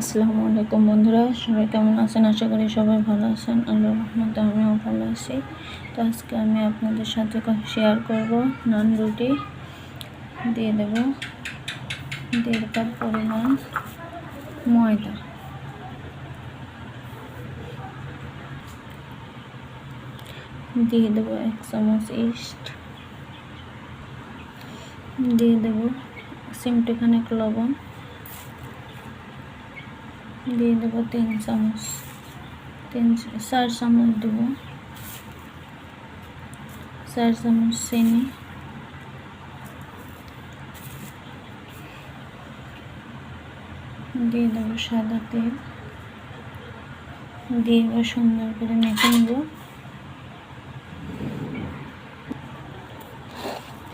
আসসালামু আলাইকুম বন্ধুরা, সবাই কেমন আছেন? আশা করি সবাই ভালো আছেন। আল্লাহ রহমতে আমিও ভালো আছি। তো আজকে আমি আপনাদের সাথে শেয়ার করব নান রুটি। দিয়ে দেব দেড় কাপ পরিমাণ ময়দা। দিয়ে দেবো এক চামচ ইস্ট। দিয়ে দেবো, সিমটি খানেক লবণ। দিয়ে দেবো তিন চামচ। তিন চার চামচ দেবো। চার চামচ চিনি। দিয়ে দেবো সাদা তেল। দিয়ে এবার সুন্দর করে মেখে নেব।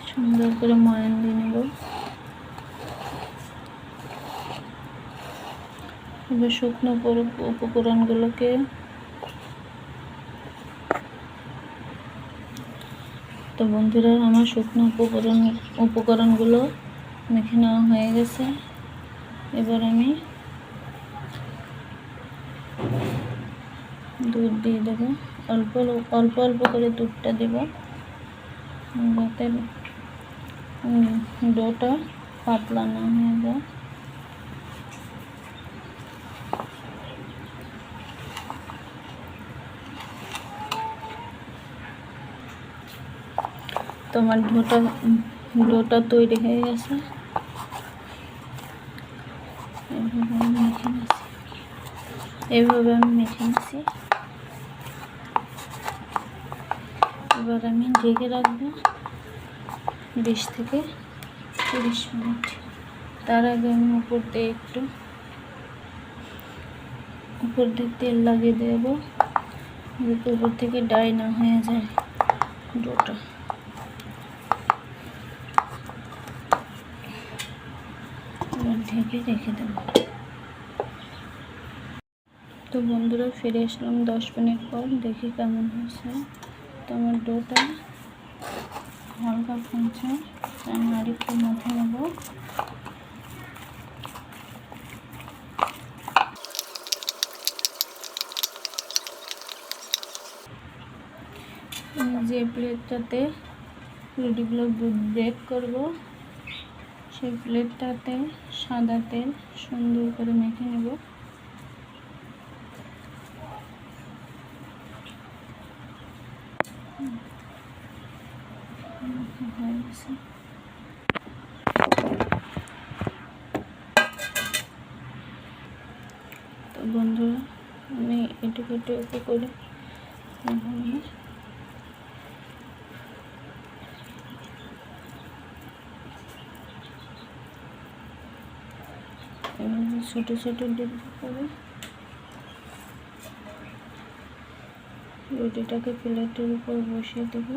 সুন্দর করে ময়ান দিয়ে নেব। শুকনো উপকরণগুলোকে তো বন্ধুরা, আমার শুকনো উপকরণ উপকরণগুলো মেখে নেওয়া হয়ে গেছে। এবার আমি দুধ দিয়ে দেবো। অল্প অল্প অল্প করে দুধটা দেব। যাতে ডোটা পাতলা না হয়ে যায়। তোমার ডোটা ডোটা তৈরি হয়ে গেছে। এইভাবে আমি মেখে নিছি এবার আমি ঢেকে রাখব বিশ থেকে তিরিশ মিনিট। তার আগে আমি উপর দিয়ে একটু, উপর দিয়ে তেল লাগিয়ে দেবো। উপর থেকে ডাই না হয়ে যায় ডোটা। ঢেকে রেখে দেব। তো বন্ধুরা, ফিরে আসলাম দশ মিনিট পর। দেখি কেমন হয়েছে। তো আমার ডোটা হালকা ফুলছে আমি আরেকটু মাথা নেব। যে প্লেটটাতে রুটিগুলো ব্রেক করব, সেই প্লেটটাতে সাদা তেল সুন্দর করে মেখে নেব। তো বন্ধুরা আমি এটুকু এটুকু করে এভাবে ছোটো ছোটো ডিব্বা করে রুটিটাকে প্লেটের উপর বসিয়ে দেবো।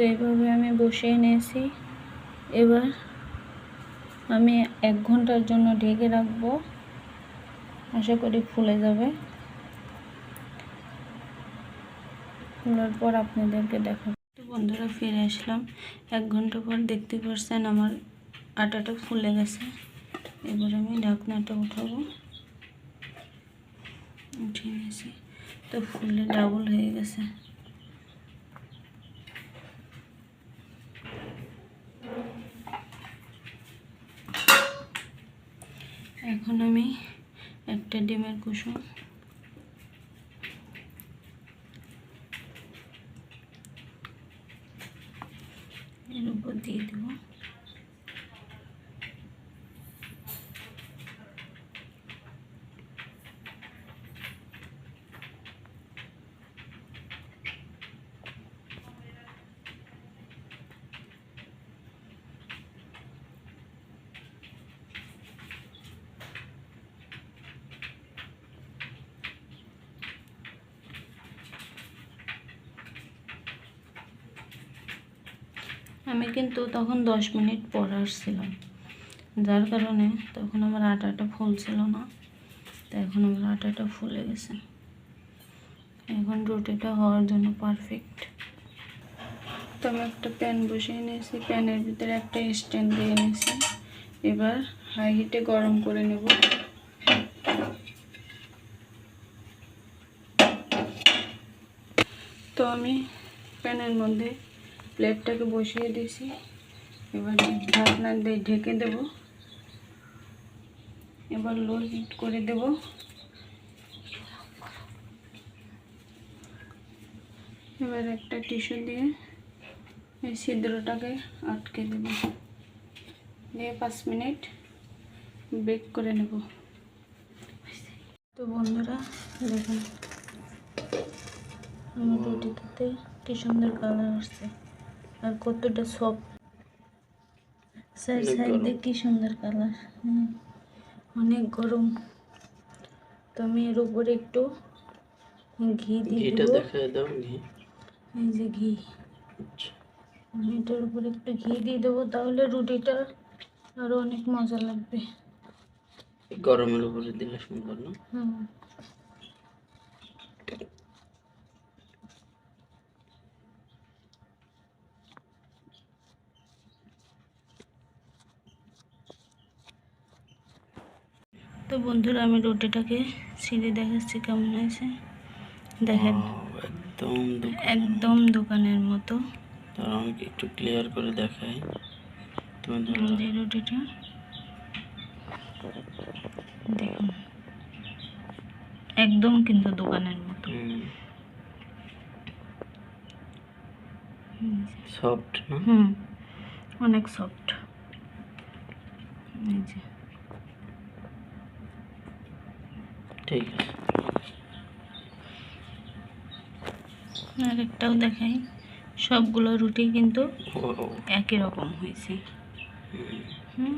তো এইভাবে আমি বসিয়ে নিয়েছি। এবার আমি এক ঘণ্টার জন্য ঢেকে রাখব। আশা করি ফুলে যাবে। ফুলার পর আপনাদেরকে দেখাবো। বন্ধুরা, ফিরে আসলাম। এক ঘণ্টা পর দেখতে পাচ্ছেন আমার আটাটা ফুলে গেছে। এবার আমি ঢাকনাটা উঠাবো। উঠিয়ে নিয়েছি। তো ফুলে ডাবল হয়ে গেছে। এখন আমি একটা ডিমের কুসুম। এর উপর দিয়ে দেবো। আমি কিন্তু তখন দশ মিনিট পর আসছিলাম। যার কারণে তখন আমার আটাটা ফুলছিল না। তো এখন আমার আটাটা ফুলে গেছে। এখন রুটিটা হওয়ার জন্য পারফেক্ট তো আমি একটা প্যান বসিয়ে নিয়েছি। প্যানের ভিতরে একটা স্ট্যান্ড দিয়ে নিয়েছি। এবার হাই হিটে গরম করে নেব। তো আমি প্যানের মধ্যে প্লেটটাকে বসিয়ে দিয়েছি। এবার ঢাকনা দিয়ে ঢেকে দেব। এবার লো হিট করে দেব। এবার একটা টিস্যু দিয়ে এই ছিদ্রটাকে আটকে দেব। দিয়ে পাঁচ মিনিট বেক করে নেব। তো বন্ধুরা, দেখুন আমার রুটিটাতে কি সুন্দর কালার আসছে। আর কতটা সফট সাইড সাইড দিয়ে কি সুন্দর কালার অনেক গরম। তো আমি এর উপরে একটু ঘি দিয়ে ঘিটা দেবো। দেখা দাও ঘি। এই যে ঘি। এটার উপরে একটু ঘি দিয়ে দেবো তাহলে রুটিটা আরও অনেক মজা লাগবে। গরমের উপরে দিলে সুন্দর না। হুম। তো বন্ধুরা আমি রুটিটাকে ছিঁড়ে দেখাচ্ছি কেমন হয়েছে। দেখেন একদম একদম দোকানের মতো। তারা আমাকে একটু ক্লিয়ার করে দেখাই। রুটিটা দেখুন একদম কিন্তু দোকানের মতো। সফট না? হুম অনেক সফট এই যে। ঠিক আছে। আর একটাও দেখাই। সবগুলো রুটি কিন্তু একই রকম হয়েছে। হুম,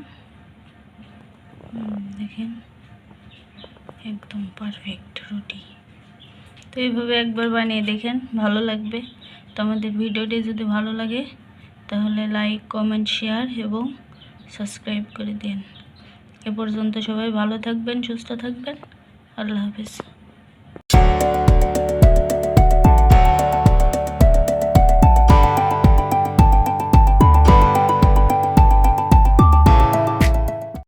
দেখেন। একদম পারফেক্ট রুটি। তো এইভাবে একবার বানিয়ে দেখেন ভালো লাগবে। তো আমাদের ভিডিওটি যদি ভালো লাগে তাহলে লাইক কমেন্ট শেয়ার এবং সাবস্ক্রাইব করে দিন। এ পর্যন্ত সবাই ভালো থাকবেন সুস্থ থাকবেন। আল্লাহ হাফিজ।